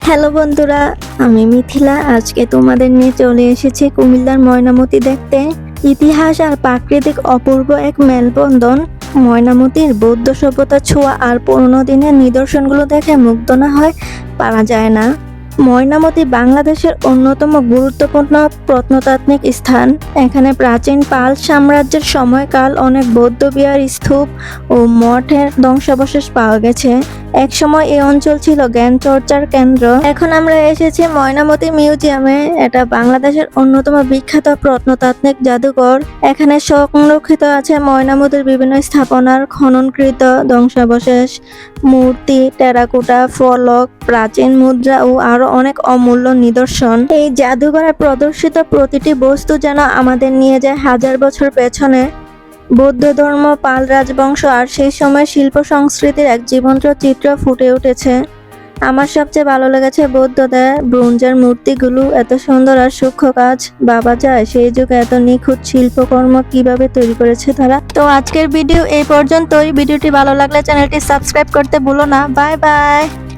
Hello বন্ধুরা, আমি মিথিলা। আজকে তোমাদের নিয়ে চলে এসেছি কুমিল্লার ময়নামতি দেখতে। ইতিহাস আর প্রাকৃতিক অপূর্ব এক মেলবন্ধন। ময়নামতির বৌদ্ধ সভ্যতার ছোঁয়া আর পুরনো দিনের নিদর্শনগুলো দেখে মুগ্ধ না হয়, পারা যায় না। ময়নামতি বাংলাদেশের অন্যতম গুরুত্বপূর্ণ প্রত্নতাত্ত্বিক স্থান। এখানে প্রাচীন পাল সাম্রাজ্যের সময়কাল অনেক বৌদ্ধ বিহার স্তূপ ও মঠের ধ্বংসাবশেষ পাওয়া গেছে। একসময় এই অঞ্চল ছিল জ্ঞান চর্চার কেন্দ্র। এখন আমরা এসেছি ময়নামতি মিউজিয়ামে। এটা বাংলাদেশের অন্যতম বিখ্যাত প্রত্নতাত্ত্বিক জাদুঘর। এখানে সংরক্ষিত আছে ময়নামতির বিভিন্ন স্থাপনার খননকৃত ধ্বংসাবশেষ, মূর্তি, টেরাকোটা, ফলক, প্রাচীন মুদ্রা ও আরও অনেক অমূল্য নিদর্শন। এই জাদুঘরে প্রদর্শিত প্রতিটি বস্তু যেন আমাদের নিয়ে যায় হাজার বছর পেছনে। বৌদ্ধ ধর্ম, পাল রাজবংশ আর সেই সময় শিল্প সংস্কৃতির এক জীবন্ত চিত্র ফুটে উঠেছে। আমার সবচেয়ে ভালো লেগেছে বৌদ্ধদের ব্রোঞ্জের মূর্তিগুলো, এত সুন্দর আর সূক্ষ্ম কাজ। বাবা যায়, সেই যুগে এত নিখুঁত শিল্পকর্ম কীভাবে তৈরি করেছে তারা? তো আজকের ভিডিও এই পর্যন্তই। ভিডিওটি ভালো লাগলে চ্যানেলটি সাবস্ক্রাইব করতে ভুলো না। Bye bye.